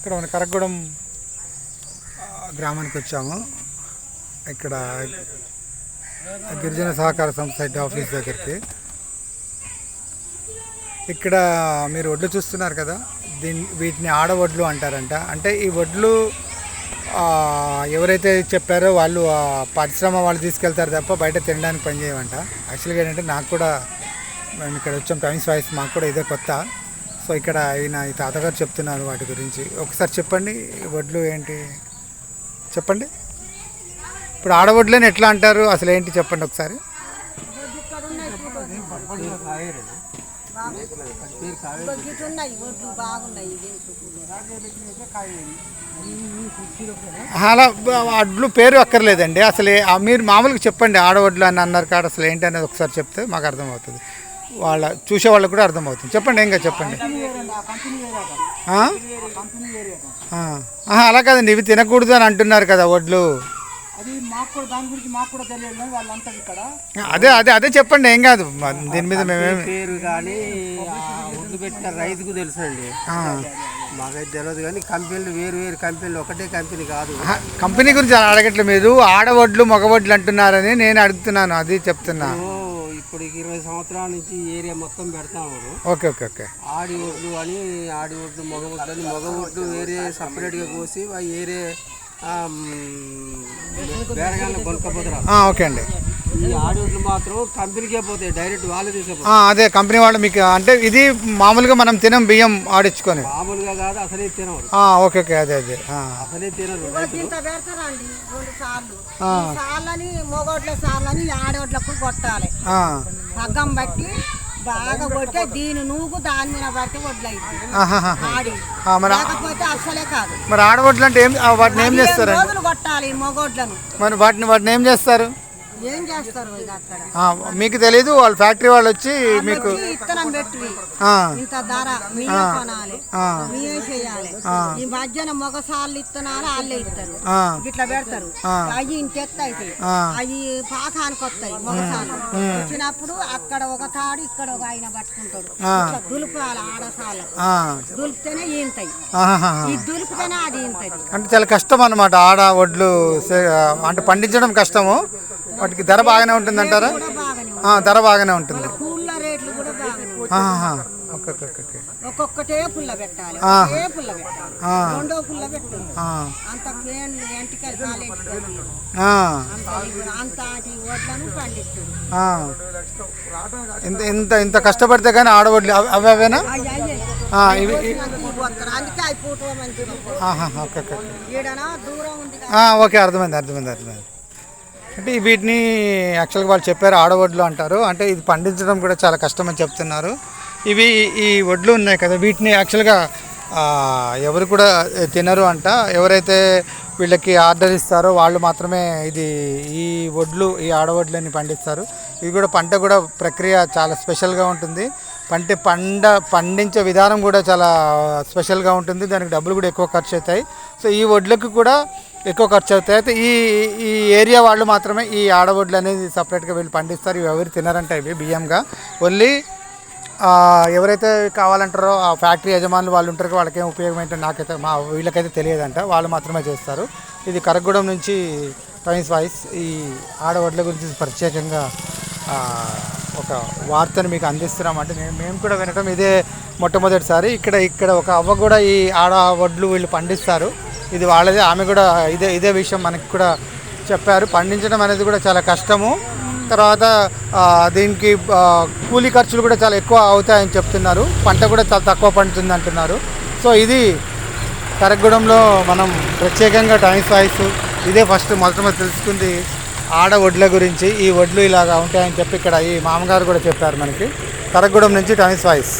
ఇక్కడ మన కరగూడెం గ్రామానికి వచ్చాము. ఇక్కడ గిరిజన సహకార సంస్థ హెడ్ ఆఫీస్ దగ్గరికి. ఇక్కడ మీరు వడ్లు చూస్తున్నారు కదా దీన్ని వీటిని ఆడవడ్లు అంటారంట. అంటే ఈ వడ్లు ఎవరైతే చెప్పారో వాళ్ళు ఆ పరిశ్రమ వాళ్ళు తీసుకెళ్తారు తప్ప బయట తినడానికి పనిచేయమంట యాక్చువల్గా ఏంటంటే నాకు కూడా మేము ఇక్కడ వచ్చాం టైమ్స్ వాయిస్ మాకు కూడా ఇదే కొత్త. సో ఇక్కడ ఈయన ఈ తాతగారు చెప్తున్నారు వాటి గురించి. ఒకసారి చెప్పండి వడ్లు ఏంటి? చెప్పండి. ఇప్పుడు ఆడవడ్లని ఎట్లా అంటారు? అసలు ఏంటి చెప్పండి ఒకసారి. అలా వడ్లు పేరు అక్కర్లేదండి. అసలు మీరు మామూలుగా చెప్పండి ఆడవడ్లు అని అన్నారు కాదు అసలు ఏంటి అనేది ఒకసారి చెప్తే మాకు అర్థమవుతుంది. వాళ్ళ చూసే వాళ్ళకి కూడా అర్థమవుతుంది. చెప్పండి ఇంకా చెప్పండి. ఆ? ఆ. ఆహా, అలా కాదండి ఇవి తినకూడదు అని అంటున్నారు కదా వడ్లు. అది అదే అదే అదే చెప్పండి ఏం కాదు. దీని మీద మేమేమి పేరు కానీ ఒడ్లు పెట్టిన రైతుకు తెలుసు అండి ఆ. మాకైతే తెలియదు కానీ కంపెనీలు వేరు వేరు కంపెనీలు ఒకటే కంపెనీ కాదు. కంపెనీ గురించి అడగట్లేదు మీరు. ఆడవడ్లు మగవడ్లు అంటున్నారని నేను అడుగుతున్నాను అది చెప్తున్నా. ఇప్పుడు ఇరవై సంవత్సరాల నుంచి ఏరియా మొత్తం పెడతాము ఓకే ఓకే ఓకే. ఆడి ఒడ్లు అని ఆడి ఒడ్లు మగ ఒడ్లు అని మగ ఒడ్లు వేరే సపరేట్గా కోసి ఆ ఏరే బేరగాళ్ళ కొనుక్కపోతారు ఆ, ఓకే అండి. ఈ ఆడి ఒడ్లు మాత్రం కంపెనీకే పోతాయి డైరెక్ట్ వాళ్ళే తీసుకుపోతారు ఆ, అదే కంపెనీ వాళ్ళు మీకు అంటే ఇది మామూలుగా మనం తినం బియ్యం ఆడించుకొని. మామూలుగా కాదు అసలే తినరు. ఆ, ఓకే ఓకే అదే అదే ఆ. అసలే తినరు. రైతులు ఇంత పెడతారండి రెండు సార్లు. ఈ సార్లని మొగోట్ల సార్లని ఆడోట్లకు కొట్టాలి. బట్టి బాగా కొట్టే దీని నూగు దాని మీద బట్టి వడ్లయి. ఆడి. లేకపోతే అస్సలే కాదు. మరి ఆడవడ్లు అంటే ఏం వాటిని ఏం చేస్తారండి రోజులు కొట్టాలి మొగోడ్లను? మరి వాటిని వాటిని ఏం చేస్తారు? ఏం చేస్తారు ఇక అక్కడ? ఆ, మీకు తెలీదు వాళ్ళ ఫ్యాక్టరీ వాళ్ళు వచ్చి మీకు ఇత్తనం పెట్టి ఇంత ధర మీరే కొనాలి. ఆ. మీరే చేయాలి. ఈ ఇత్తనాలు వాళ్ళే ఇస్తారు ఆ, ఇట్లా పెడతారు. అవి. అవి పాకానికి వస్తాయి మొగసాలు వచ్చినప్పుడు అక్కడ ఒక తాడు ఇక్కడ ఒక ఆయన పట్టుకుంటాడు. ఇట్లా దులుపాలి ఆడసాల ఆ, దులిపితేనే ఈంతాయి. ఆహాహా. ఈ దులిపితేనే అది ఈంతది. అంటే చాలా కష్టం అన్నమాట ఆడ వడ్లు అంటే పండించడం కష్టము. వాటికి ధర బాగానే ఉంటుంది అంటారా ధర బాగానే ఉంటుంది. పూల రేట్లు కూడా బాగానే ఉంది. ఆహాహా. Okay okay okay, okay. ఒక్కొక్కటే పుల్ల పెట్టాలి. ఆ. ఒకే పుల్ల పెట్టాలి. ఆ. రెండో పుల్ల పెట్టాలి ఆ, అంత పేన్లు ఎంటికలు కాలేంటికలు ఆ, అంత ఇప్పుడు అంత అది వడ్లను పండిస్తుంది. ఆ. ఇంత ఇంత కష్టపడితే కానీ ఆడవడ్లు అవి అవి అవేనా? ఇవి అందుకే మంచిది ఓకే అర్థమైంది అర్థమైంది అర్థమైంది. అంటే వీటిని యాక్చువల్గా వాళ్ళు చెప్పారు ఆడవడ్లు అంటారు. అంటే ఇది పండించడం కూడా చాలా కష్టమని చెప్తున్నారు. ఇవి ఈ వడ్లు ఉన్నాయి కదా వీటిని యాక్చువల్గా ఎవరు కూడా తినరు అంట. ఎవరైతే వీళ్ళకి ఆర్డర్ ఇస్తారో వాళ్ళు మాత్రమే ఇది ఈ వడ్లు ఈ ఆడవడ్లని పండిస్తారు. ఇది కూడా పంట కూడా ప్రక్రియ చాలా స్పెషల్గా ఉంటుంది. పంట పండ పండించే విధానం కూడా చాలా స్పెషల్గా ఉంటుంది. దానికి డబ్బులు కూడా ఎక్కువ ఖర్చు అవుతాయి. సో ఈ వడ్లకు కూడా ఎక్కువ ఖర్చు అవుతాయి. అయితే ఈ ఈ ఏరియా వాళ్ళు మాత్రమే ఈ ఆడవడ్లు అనేది సపరేట్గా వీళ్ళు పండిస్తారు. ఇవి ఎవరు తినారంటే ఇవి బియ్యంగా. ఓన్లీ ఎవరైతే కావాలంటారో ఆ ఫ్యాక్టరీ యజమానులు వాళ్ళు ఉంటారు వాళ్ళకేం ఉపయోగం ఏంటో నాకైతే మా వీళ్ళకైతే తెలియదంట. వాళ్ళు మాత్రమే చేస్తారు. ఇది కరగూడెం నుంచి టైమ్స్ వాయిస్ ఈ ఆడవడ్ల గురించి ప్రత్యేకంగా ఒక వార్తను మీకు అందిస్తున్నామంటే నేను మేము కూడా వినటం ఇదే మొట్టమొదటిసారి. ఇక్కడ ఇక్కడ ఒక అవ్వ కూడా ఈ ఆడ వడ్లు వీళ్ళు పండిస్తారు. ఇది వాళ్ళదే ఆమె కూడా ఇదే ఇదే విషయం మనకి కూడా చెప్పారు. పండించడం అనేది కూడా చాలా కష్టము. తర్వాత దీనికి కూలీ ఖర్చులు కూడా చాలా ఎక్కువ అవుతాయని చెప్తున్నారు. పంట కూడా చాలా తక్కువ పండుతుంది అంటున్నారు. సో ఇది కరగూడెంలో మనం ప్రత్యేకంగా టైమ్స్ వాయిస్ ఇదే ఫస్ట్ మొదటి తెలుసుకుంది ఆడ వడ్ల గురించి. ఈ వడ్లు ఇలాగా ఉంటాయని చెప్పి ఇక్కడ ఈ మామగారు కూడా చెప్పారు మనకి. కరగూడెం నుంచి టైమ్స్ వాయిస్